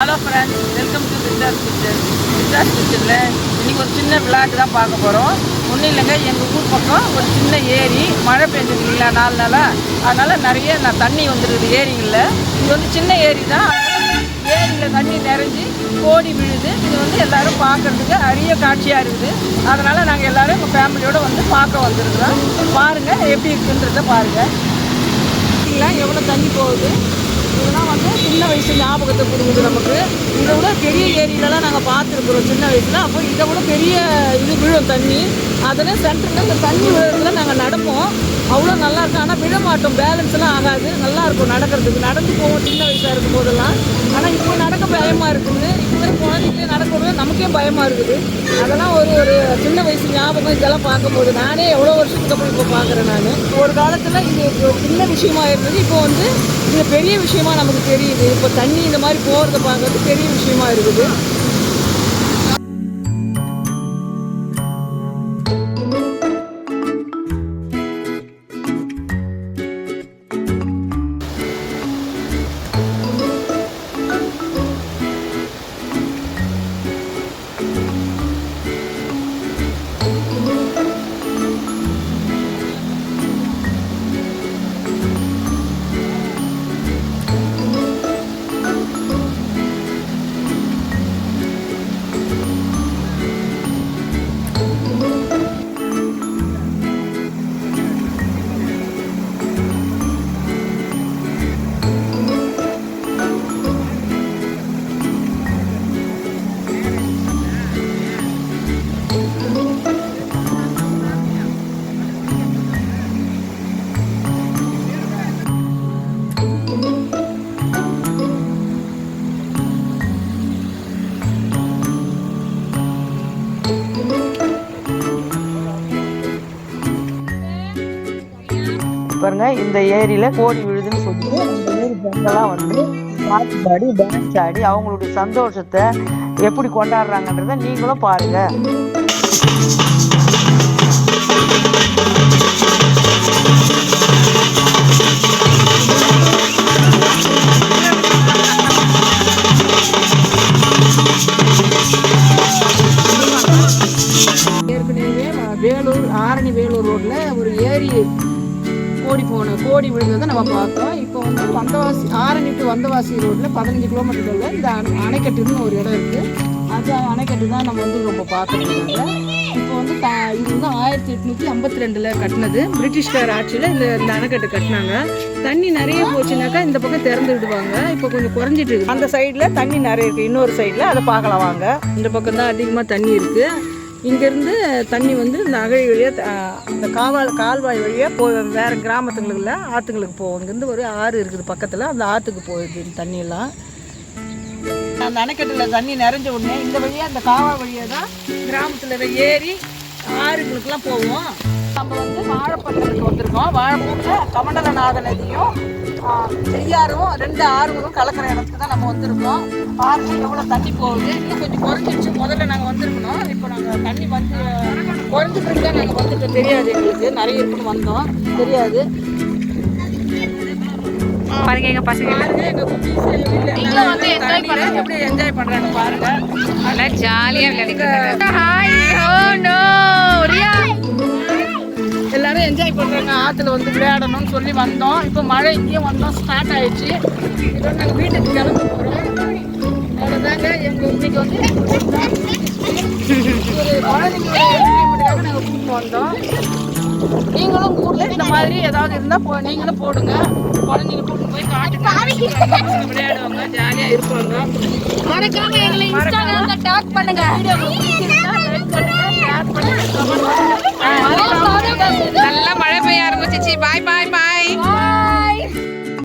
Hello friends welcome to Vitta's kitchen Vitta's கிச்சனில் இன்றைக்கி ஒரு சின்ன விளாக் தான் பார்க்க போகிறோம் ஒன்றும் இல்லைங்க எங்கள் ஊர் பக்கம் ஒரு சின்ன ஏரி மழை பெஞ்சது இல்லைங்களா நாலு நாளாக அதனால் நிறைய நான் தண்ணி வந்துருக்குது ஏரிங்களில் இது வந்து சின்ன ஏரி தான். ஏரியில் தண்ணி நிறைஞ்சி கோடி விழுது. இது வந்து எல்லோரும் பார்க்கறதுக்கு அரிய காட்சியாக இருக்குது. அதனால் நாங்கள் எல்லோரும் எங்கள் ஃபேமிலியோடு வந்து பார்க்க வந்துருக்குறோம். பாருங்கள் எப்படி இருக்குன்றத பாருங்கள் எவ்வளோ தண்ணி போகுது? இதெல்லாம் வந்து சின்ன வயசு ஞாபகத்தை கொடுக்குது நமக்கு. இதை விட பெரிய ஏரியிலலாம் நாங்கள் பார்த்துருக்குறோம் சின்ன வயசில். அப்போ இதை விட பெரிய இது விழும் தண்ணி. அதில் சென்டரில் இந்த தண்ணி விழுறதுல நாங்கள் நடப்போம். அவ்வளோ நல்லா இருக்கும். ஆனால் விழ மாட்டோம். பேலன்ஸ்லாம் ஆகாது. நல்லா இருக்கும் நடக்கிறதுக்கு. நடந்து போவோம் சின்ன வயசாக இருக்கும் போதெல்லாம் ஆனால் இப்போ நடக்க பயமாக இருக்குது. இப்போ குழந்தைங்களே நடக்கிறது நமக்கே பயமாக இருக்குது. அதெல்லாம் ஒரு ஒரு சின்ன வயசு ஞாபகம் இதெல்லாம் பார்க்கும்போது நானே எவ்வளோ வருஷத்துக்கு அப்புறம் இப்போ பார்க்குறேன் நான். ஒரு காலத்தில் இது சின்ன விஷயமா இருந்தது. இப்போ வந்து இது பெரிய விஷயமா நமக்கு தெரியுது. இப்போ தண்ணி இந்த மாதிரி போகிறத பார்க்கறது பெரிய விஷயமா இருக்குது. பாருங்க இந்த ஏரியில் கோடி விழுதுன்னு சொல்லி அந்த ஏரி பெண்கள்லாம் வந்து பாட்டு பாடி டான்ஸ் ஆடி அவங்களுடைய சந்தோஷத்தை எப்படி கொண்டாடுறாங்கன்றத நீங்களும் பாருங்க. ஏற்கனவே வேலூர் ஆரணி வேலூர் ரோட்ல ஒரு ஏரி கோடி போன கோடி விழுந்ததை நம்ம பார்த்தோம். இப்போ வந்து வந்தவாசி ஆரணி டு வந்தவாசி ரோட்டில் பதினஞ்சு கிலோமீட்டரில் இந்த அணை அணைக்கட்டுன்னு ஒரு இடம் இருக்குது அது அணைக்கட்டு தான் நம்ம வந்து ரொம்ப பார்த்துருக்காங்க இப்போ வந்து த இது வந்து ஆயிரத்தி எட்நூற்றி ஐம்பத்தி ரெண்டில் கட்டினது. பிரிட்டிஷ்கார் ஆட்சியில் இந்த இந்த அணைக்கட்டு கட்டினாங்க. தண்ணி நிறைய போச்சுனாக்கா இந்த பக்கம் திறந்து விடுவாங்க. இப்போ கொஞ்சம் குறைஞ்சிட்டு இருக்கு. அந்த சைடில் தண்ணி நிறைய இருக்குது இன்னொரு சைடில் அதை பார்க்கலாம் வாங்க. இந்த பக்கம் தான் அதிகமாக தண்ணி இருக்குது இங்கேருந்து தண்ணி வந்து இந்த அகழி வழியாக இந்த காவால் கால்வாய் வழியாக போ வேறு கிராமத்துங்களுக்குல ஆற்றுங்களுக்கு போகும் இங்கேருந்து ஒரு ஆறு இருக்குது பக்கத்தில். அந்த ஆற்றுக்கு போகுது இந்த தண்ணியெல்லாம். அந்த அணைக்கட்டில் தண்ணி நிறைஞ்ச உடனே இந்த வழியாக அந்த காவா வழியாக தான் கிராமத்தில் ஏறி ஆறுங்களுக்கெல்லாம் போவோம். நம்ம வந்து வாழைப்பழத்துக்கு வந்திருக்கோம். வாழைப்பூட்டில் கமண்டலநாத நதியும் செய்யாரும் ரெண்டு ஆறுகளும் கலக்கிற இடத்துக்கு தான் நம்ம வந்திருக்கோம். பாருங்க எவ்வளோ தண்ணி போகுது? இன்னும் கொஞ்சம் குறைஞ்சிருச்சு. முதல்ல நாங்கள் வந்திருக்கணும். இப்போ நாங்கள் தண்ணி வந்து குறைஞ்சிட்டு இருந்தா நாங்கள் வந்துட்டு தெரியாது எங்களுக்கு. நிறைய இருக்குன்னு வந்தோம். தெரியாது. பாருங்க எங்க பசங்க. நீங்களும் வந்து enjoy தண்ணியில எப்படி என்ஜாய் பண்றாங்க பாருங்க. நல்லா ஜாலியா விளையாடிட்டு ஹாய் ஓ நோ ரியா எல்லாரும் என்ஜாய் பண்றாங்க. ஆத்துல வந்து விளையாடணும்னு சொல்லி வந்தோம். இப்போ மழை இங்கேயும் வந்தோம். ஸ்டார்ட் ஆயிடுச்சு. இதோட நாங்கள் வீட்டுக்கு கிளம்ப போறோம். அவ்வளோதாங்க எங்க இன்னைக்கு வந்து ஒரு குழந்தைங்களோட என்டர்டைன்மெண்ட்டுக்காக நாங்கள் கூப்பிட்டு வந்தோம். நீங்களும் ஊர்ல இந்த மாதிரி ஏதாவது இருந்தா போ நீங்களும் போடுங்க. குழந்தைங்க கூட்டிட்டு போய் காட்டுக்கு விளையாடுவாங்க. ஜாலியா இருப்பாங்க. மறக்காம எங்களை இன்ஸ்டாகிராம்ல டாக் பண்ணுங்க. வீடியோ உங்களுக்கு பிடிச்சிருந்தா லைக் பண்ணுங்க ஷேர் நல்லா மழை பெய்ய ஆரம்பிச்சிச்சு. பாய் பாய் பாய்.